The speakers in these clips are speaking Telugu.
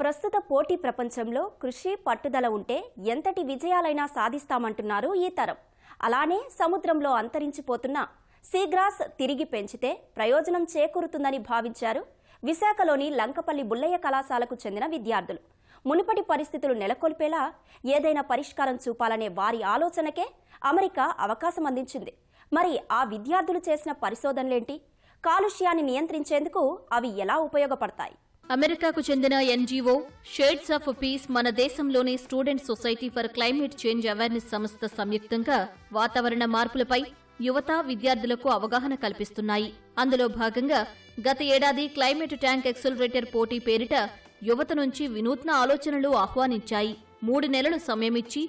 ప్రస్తుత పోటీ ప్రపంచంలో కృషి పట్టుదల ఉంటే ఎంతటి విజయాలైనా సాధిస్తామంటున్నారు ఈ తరం. అలానే సముద్రంలో అంతరించిపోతున్న సీగ్రాస్ తిరిగి పెంచితే ప్రయోజనం చేకూరుతుందని భావించారు విశాఖలోని లంకపల్లి బుల్లయ్య కళాశాలకు చెందిన విద్యార్థులు. మునుపటి పరిస్థితులు నెలకొల్పేలా ఏదైనా పరిష్కారం చూపాలనే వారి ఆలోచనకే అమెరికా అవకాశం అందించింది. మరి ఆ విద్యార్థులు చేసిన పరిశోధనలేంటి? కాలుష్యాన్ని నియంత్రించేందుకు అవి ఎలా ఉపయోగపడతాయి? అమెరికాకు చెందిన ఎన్జీఓ షేడ్స్ ఆఫ్ పీస్ మన దేశంలోని student society for climate change awareness సంస్థ సంయుక్తంగా వాతావరణ మార్పులపై యువత విద్యార్థులకు అవగాహన కల్పిస్తున్నాయి. అందులో భాగంగా గత ఏడాది క్లైమేట్ ట్యాంక్ ఎక్సలరేటర్ పోటీ పేరిట యువత నుంచి వినూత్న ఆలోచనలు ఆహ్వానించాయి. మూడు నెలలు సమయమిచ్చి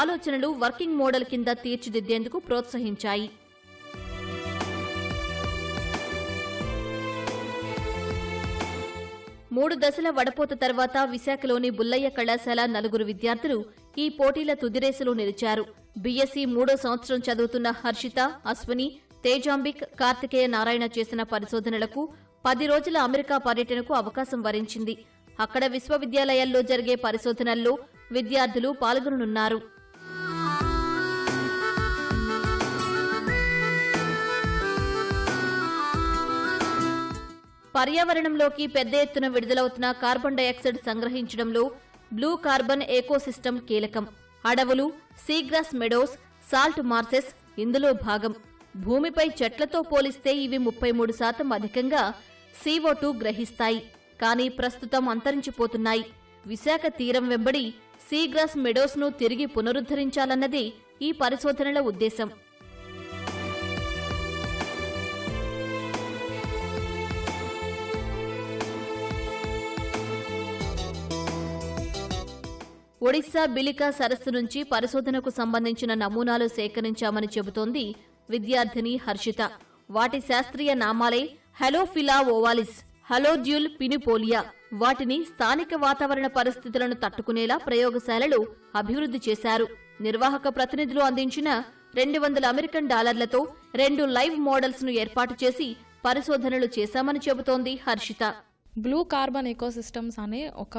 ఆలోచనలు వర్కింగ్ మోడల్ కింద తీర్చిదిద్దేందుకు ప్రోత్సహించాయి. మూడు దశల వడపోత తర్వాత విశాఖలోని బుల్లయ్య కళాశాల నలుగురు విద్యార్థులు ఈ పోటీల తుదిరేసులో నిలిచారు. బీఎస్సీ మూడో సంవత్సరం చదువుతున్న హర్షిత అశ్వని తేజాంబిక్ కార్తికేయ నారాయణ చేసిన పరిశోధనలకు పది రోజుల అమెరికా పర్యటనకు అవకాశం వరించింది. అక్కడ విశ్వవిద్యాలయాల్లో జరిగే పరిశోధనల్లో విద్యార్థులు పాల్గొననున్నారు. పర్యావరణంలోకి పెద్ద ఎత్తున విడుదలవుతున్న కార్బన్ డయాక్సైడ్ సంగ్రహించడంలో బ్లూ కార్బన్ ఎకోసిస్టమ్ కీలకం. అడవులు సీగ్రాస్ మెడోస్ సాల్ట్ మార్సెస్ ఇందులో భాగం. భూమిపై చెట్లతో పోలిస్తే ఇవి ముప్పై మూడు శాతం అధికంగా సీఓ గ్రహిస్తాయి. కానీ ప్రస్తుతం అంతరించిపోతున్నాయి. విశాఖ తీరం వెంబడి సీగ్రాస్ మెడోస్ను తిరిగి పునరుద్ధరించాలన్నది ఈ పరిశోధనల ఉద్దేశం. ఒడిశా బిలికా సరస్సు నుంచి పరిశోధనకు సంబంధించిన నమూనాలు సేకరించామని చెబుతోంది విద్యార్థిని హర్షిత. వాటి శాస్త్రీయ నామాలే హెలోఫిలా ఓవాలిస్ హలోడ్యూల్ పినిపోలియా. వాటిని స్థానిక వాతావరణ పరిస్థితులను తట్టుకునేలా ప్రయోగశాలలు అభివృద్ధి చేశారు. నిర్వాహక ప్రతినిధులు అందించిన రెండు వందల అమెరికన్ డాలర్లతో రెండు లైవ్ మోడల్స్ను ఏర్పాటు చేసి పరిశోధనలు చేశామని చెబుతోంది హర్షిత. బ్లూ కార్బన్ ఎకోసిస్టమ్స్ అనే ఒక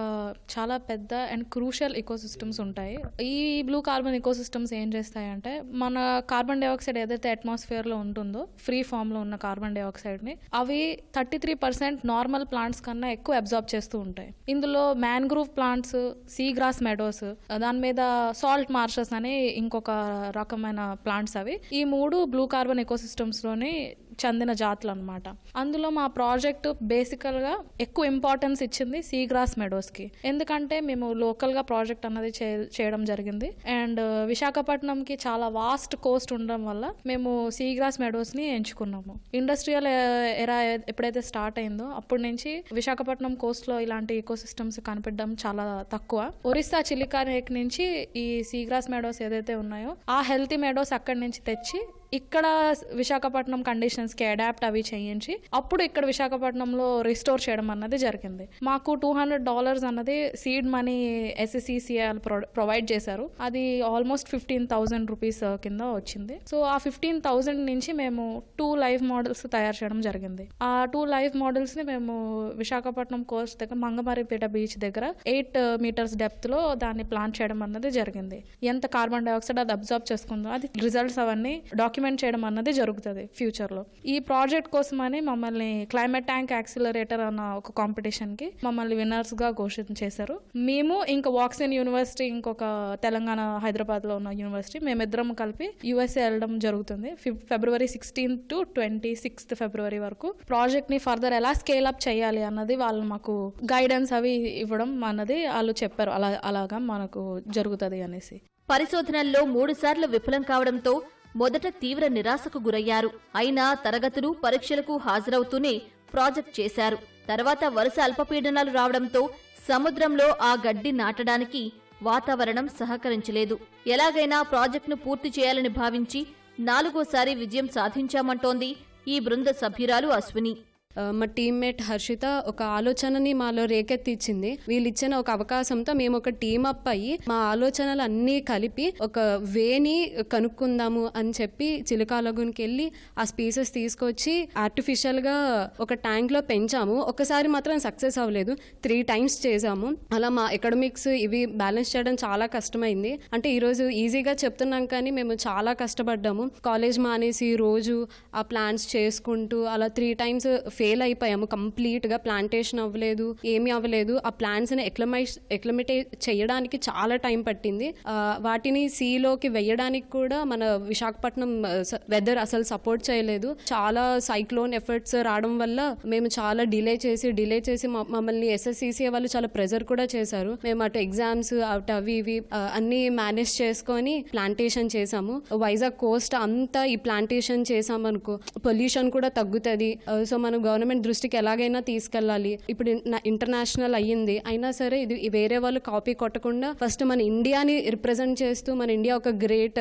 చాలా పెద్ద అండ్ క్రూషియల్ ఎకోసిస్టమ్స్ ఉంటాయి. ఈ బ్లూ కార్బన్ ఎకోసిస్టమ్స్ ఏం చేస్తాయంటే మన కార్బన్ డైఆక్సైడ్ ఏదైతే అట్మాస్ఫియర్లో ఉంటుందో ఫ్రీ ఫామ్లో ఉన్న కార్బన్ డైఆక్సైడ్ని అవి thirty three percent normal plants కన్నా ఎక్కువ అబ్జార్బ్ చేస్తూ ఉంటాయి. ఇందులో mangrove plants sea grass meadows దాని మీద సాల్ట్ మార్షస్ అనే ఇంకొక రకమైన ప్లాంట్స్ అవి. ఈ మూడు బ్లూ కార్బన్ ఎకోసిస్టమ్స్లోని చెందిన జాతులు అనమాట అందులో మా ప్రాజెక్ట్ బేసికల్గా ఎక్కువ ఇంపార్టెన్స్ ఇచ్చింది సీగ్రాస్ మెడోస్కి ఎందుకంటే మేము లోకల్గా ప్రాజెక్ట్ అన్నది చే- చేయడం జరిగింది. అండ్ uh, విశాఖపట్నంకి చాలా వాస్ట్ కోస్ట్ ఉండడం వల్ల మేము సీగ్రాస్ మెడోస్ని ఎంచుకున్నాము. ఇండస్ట్రియల్ ఎరా uh, ఎప్పుడైతే స్టార్ట్ అయిందో అప్పటి నుంచి విశాఖపట్నం కోస్ట్లో ఇలాంటి ఈకో సిస్టమ్స్ కనిపించడం చాలా తక్కువ. ఒరిస్సా చిలికా లేక్ నుంచి ఈ సీగ్రాస్ మెడోస్ ఏదైతే ఉన్నాయో ఆ హెల్తీ మెడోస్ అక్కడి నుంచి తెచ్చి ఇక్కడ విశాఖపట్నం కండిషన్స్కి అడాప్ట్ అవి చేయించి అప్పుడు ఇక్కడ విశాఖపట్నంలో రిస్టోర్ చేయడం అన్నది జరిగింది. మాకు టూ హండ్రెడ్ డాలర్స్ అన్నది సీడ్ మనీ ఎస్ఎస్సిసిఎల్ ప్రొవైడ్ చేశారు. అది ఆల్మోస్ట్ ఫిఫ్టీన్ థౌసండ్ రూపీస్ కింద వచ్చింది. సో ఆ ఫిఫ్టీన్ థౌసండ్ నుంచి మేము టూ లైవ్ మోడల్స్ తయారు చేయడం జరిగింది. ఆ టూ లైవ్ మోడల్స్ని మేము విశాఖపట్నం కోస్ట్ దగ్గర మంగమారిపేట బీచ్ దగ్గర ఎయిట్ మీటర్స్ డెప్త్లో దాన్ని ప్లాన్ చేయడం అన్నది జరిగింది. ఎంత కార్బన్ డైఆక్సైడ్ అది అబ్జర్వ్ చేసుకుందో అది రిజల్ట్స్ అవన్నీ డాక్యుమెంట్ చేయడం అన్నది జరుగుతుంది ఫ్యూచర్లో. ఈ ప్రాజెక్ట్ కోసమని మమ్మల్ని క్లైమేట్ ట్యాంక్ యాక్సిలరేటర్ అన్న ఒక కాంపిటీషన్కి మమ్మల్ని విన్నర్స్గా ఘోషణ చేశారు. మేము ఇంకా వాక్సిన్ యూనివర్సిటీ ఇంకొక తెలంగాణ హైదరాబాద్లో ఉన్న యూనివర్సిటీ మేమిద్దరం కలిపి యూఎస్ఏ వెళ్ళడం జరుగుతుంది. February sixteenth to twenty sixth February వరకు ప్రాజెక్ట్ని ఫర్దర్ ఎలా స్కేల్ అప్ చేయాలి అన్నది వాళ్ళు మాకు గైడెన్స్ అవి ఇవ్వడం అన్నది వాళ్ళు చెప్పారు. అలా అలాగా మనకు జరుగుతుంది అనేసి. పరిశోధనల్లో మూడుసార్లు విఫలం కావడంతో మొదట తీవ్ర నిరాశకు గురయ్యారు. అయినా తరగతులు పరీక్షలకు హాజరవుతూనే ప్రాజెక్ట్ చేశారు. తర్వాత వరుస అల్పపీడనాలు రావడంతో సముద్రంలో ఆ గడ్డి నాటడానికి వాతావరణం సహకరించలేదు. ఎలాగైనా ప్రాజెక్టును పూర్తి చేయాలని భావించి నాలుగోసారి విజయం సాధించామంటోంది ఈ బృంద సభ్యురాలు అశ్విని. మా టీమ్మేట్ హర్షిత ఒక ఆలోచనని మాలో రేకెత్తిచ్చింది. వీళ్ళు ఇచ్చిన ఒక అవకాశంతో మేము ఒక టీమ్ అప్ అయ్యి మా ఆలోచనలు అన్నీ కలిపి ఒక వేని కనుక్కుందాము అని చెప్పి చిలుకాలగునికి వెళ్ళి ఆ స్పీసెస్ తీసుకొచ్చి ఆర్టిఫిషియల్గా ఒక ట్యాంక్లో పెంచాము. ఒకసారి మాత్రం సక్సెస్ అవ్వలేదు. త్రీ టైమ్స్ చేసాము అలా మా ఎకడమిక్స్ ఇవి బ్యాలెన్స్ చేయడం చాలా కష్టమైంది. అంటే ఈరోజు ఈజీగా చెప్తున్నాం కానీ మేము చాలా కష్టపడ్డాము. కాలేజ్ మానేసి రోజు ఆ ప్లాన్స్ చేసుకుంటూ అలా త్రీ టైమ్స్ ఫెయిల్ అయిపోయాము. కంప్లీట్గా ప్లాంటేషన్ అవ్వలేదు ఏమీ అవ్వలేదు. ఆ ప్లాంట్స్ని ఎక్లమైజ్ ఎక్లమిటేట్ చేయడానికి చాలా టైం పట్టింది. వాటిని సీలోకి వెయ్యడానికి కూడా మన విశాఖపట్నం వెదర్ అసలు సపోర్ట్ చేయలేదు. చాలా సైక్లోన్ ఎఫర్ట్స్ రావడం వల్ల మేము చాలా డిలే చేసి డిలే చేసి మమ్మల్ని ఎస్ఎస్సిసి వాళ్ళు చాలా ప్రెజర్ కూడా చేశారు. మేము అటు ఎగ్జామ్స్ అటు అవి ఇవి అన్ని మేనేజ్ చేసుకొని ప్లాంటేషన్ చేసాము వైజాగ్ కోస్ట్ అంతా ఈ ప్లాంటేషన్ చేసామనుకో పొల్యూషన్ కూడా తగ్గుతుంది. సో మనం గవర్నమెంట్ దృష్టికి ఎలాగైనా తీసుకెళ్ళాలి. ఇప్పుడు ఇంటర్నేషనల్ అయ్యింది. అయినా సరే ఇది వేరే వాళ్ళు కాపీ కొట్టకుండా ఫస్ట్ మన ఇండియాని రిప్రజెంట్ చేస్తూ మన ఇండియా ఒక గ్రేట్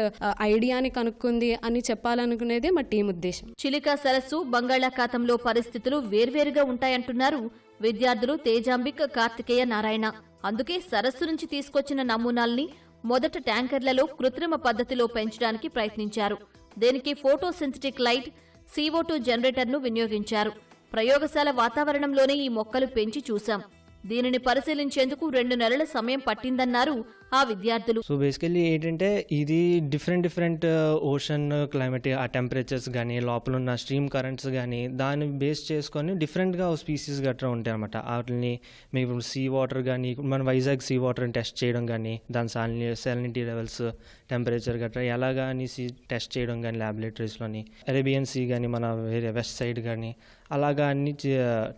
ఐడియాని కనుక్కుంది అని చెప్పాలనుకునేదే మా టీం ఉద్దేశం. చిలికా సరస్సు బంగాళాఖాతంలో పరిస్థితులు వేర్వేరుగా ఉంటాయంటున్నారు విద్యార్థులు తేజాంబిక్ కార్తికేయ నారాయణ. అందుకే సరస్సు నుంచి తీసుకొచ్చిన నమూనాల్ని మొదట ట్యాంకర్లలో కృత్రిమ పద్ధతిలో పెంచడానికి ప్రయత్నించారు. దీనికి ఫోటోసింథటిక్ లైట్ సీఓ టూ జనరేటర్ను వినియోగించారు. ప్రయోగశాల వాతావరణంలోనే ఈ మొక్కలు పెంచి చూశాం. దీనిని పరిశీలించేందుకు రెండు నెలల సమయం పట్టిందన్నారు ఆ విద్యార్థులు. సో బేసికలీ ఏంటంటే ఇది డిఫరెంట్ డిఫరెంట్ ఓషన్ క్లైమేట్ ఆ టెంపరేచర్స్ కానీ లోపల ఉన్న స్ట్రీమ్ కరెంట్స్ కానీ దాన్ని బేస్ చేసుకొని డిఫరెంట్గా స్పీసీస్ గట్రా ఉంటాయి అనమాట వాటిని మీకు సీ వాటర్ కానీ మన వైజాగ్ సీ వాటర్ని టెస్ట్ చేయడం కానీ దాని సాలిని సాలినిటీ లెవెల్స్ టెంపరేచర్ గట్రా ఎలాగా అనేసి టెస్ట్ చేయడం కానీ ల్యాబొరేటరీస్లోని అరేబియన్ సీ కానీ మన వేరే వెస్ట్ సైడ్ కానీ అలాగా అన్ని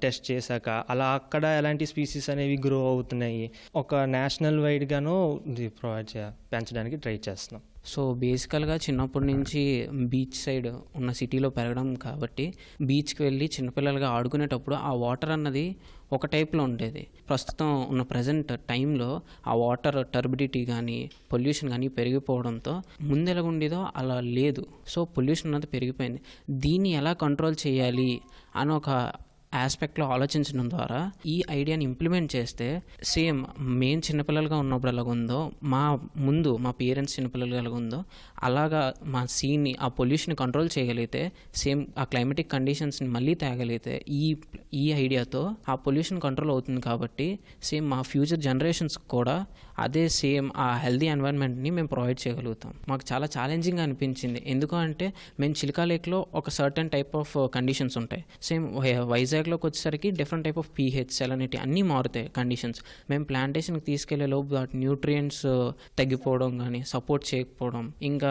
టెస్ట్ చేశాక అలా అక్కడ ఎలాంటి స్పీసీస్ అనేవి గ్రో అవుతున్నాయి. ఒక నేషనల్ వైడ్గాను ఇది ప్రొవైడ్ చే పెంచడానికి ట్రై చేస్తున్నాం. సో బేసికల్గా చిన్నప్పటి నుంచి బీచ్ సైడ్ ఉన్న సిటీలో పెరగడం కాబట్టి బీచ్కి వెళ్ళి చిన్నపిల్లలుగా ఆడుకునేటప్పుడు ఆ వాటర్ అన్నది ఒక టైప్లో ఉండేది. ప్రస్తుతం ఉన్న ప్రజెంట్ టైంలో ఆ వాటర్ టర్బిడిటీ కానీ పొల్యూషన్ కానీ పెరిగిపోవడంతో ముందు ఉండేదో అలా లేదు. సో పొల్యూషన్ అన్నది పెరిగిపోయింది. దీన్ని ఎలా కంట్రోల్ చేయాలి అని ఒక ఆస్పెక్ట్లో ఆలోచించడం ద్వారా ఈ ఐడియాని ఇంప్లిమెంట్ చేస్తే సేమ్ మేము చిన్నపిల్లలుగా ఉన్నప్పుడు ఎలాగ ఉందో మా ముందు మా పేరెంట్స్ చిన్నపిల్లలుగా ఎలాగ ఉందో అలాగా మా సీన్ని ఆ పొల్యూషన్ కంట్రోల్ చేయగలిగితే సేమ్ ఆ క్లైమేటిక్ కండిషన్స్ని మళ్ళీ తేగలిగితే ఈ ఈ ఐడియాతో ఆ పొల్యూషన్ కంట్రోల్ అవుతుంది కాబట్టి సేమ్ మా ఫ్యూచర్ జనరేషన్స్ కూడా అదే సేమ్ ఆ హెల్దీ ఎన్వైరన్మెంట్ని మేము ప్రొవైడ్ చేయగలుగుతాం. మాకు చాలా ఛాలెంజింగ్ అనిపించింది. ఎందుకు అంటే మేము చిలికా లేక్లో ఒక సర్టన్ టైప్ ఆఫ్ కండిషన్స్ ఉంటాయి. సేమ్ వైజాగ్ వైజాగ్లోకి వచ్చేసరికి different type of pH salinity అన్నీ మారుతాయి కండిషన్స్ మేము ప్లాంటేషన్కి తీసుకెళ్ళే లోపు వాటి న్యూట్రియంట్స్ uh, తగ్గిపోవడం కానీ సపోర్ట్ చేయకపోవడం ఇంకా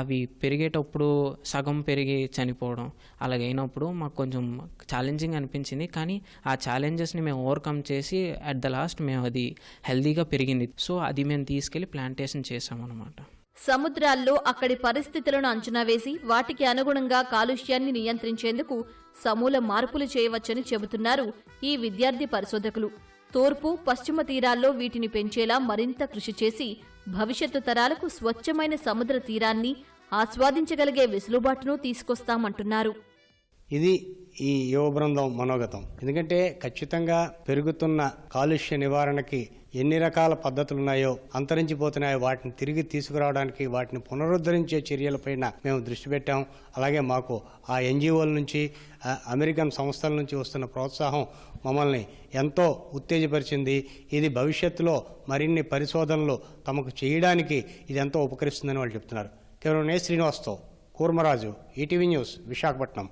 అవి పెరిగేటప్పుడు సగం పెరిగి చనిపోవడం అలాగైనప్పుడు మాకు కొంచెం ఛాలెంజింగ్ అనిపించింది. కానీ ఆ ఛాలెంజెస్ని మేము ఓవర్కమ్ చేసి అట్ ద లాస్ట్ మేము అది హెల్దీగా పెరిగింది. సో అది మేము తీసుకెళ్ళి ప్లాంటేషన్ చేసామన్నమాట. సముద్రాల్లో అక్కడి పరిస్థితులను అంచనా వేసి వాటికి అనుగుణంగా కాలుష్యాన్ని నియంత్రించేందుకు సమూల మార్పులు చేయవచ్చని చెబుతున్నారు ఈ విద్యార్థి పరిశోధకులు. తూర్పు పశ్చిమ తీరాల్లో వీటిని పెంచేలా మరింత కృషి చేసి భవిష్యత్తు తరాలకు స్వచ్ఛమైన సముద్ర తీరాన్ని ఆస్వాదించగలిగే వెసులుబాటును తీసుకొస్తామంటున్నారు. ఇది ఈ యువ బృందం మనోగతం. ఎందుకంటే ఖచ్చితంగా పెరుగుతున్న కాలుష్య నివారణకి ఎన్ని రకాల పద్ధతులు ఉన్నాయో అంతరించిపోతున్నాయో వాటిని తిరిగి తీసుకురావడానికి వాటిని పునరుద్ధరించే చర్యలపైన మేము దృష్టి పెట్టాం. అలాగే మాకు ఆ ఎన్జిఓల నుంచి అమెరికన్ సంస్థల నుంచి వస్తున్న ప్రోత్సాహం మమ్మల్ని ఎంతో ఉత్తేజపరిచింది. ఇది భవిష్యత్తులో మరిన్ని పరిశోధనలు తమకు చేయడానికి ఇది ఎంతో ఉపకరిస్తుందని వాళ్ళు చెప్తున్నారు. కేవలం నే శ్రీనివాస్తో కూర్మరాజు ఈటీవీ న్యూస్ విశాఖపట్నం.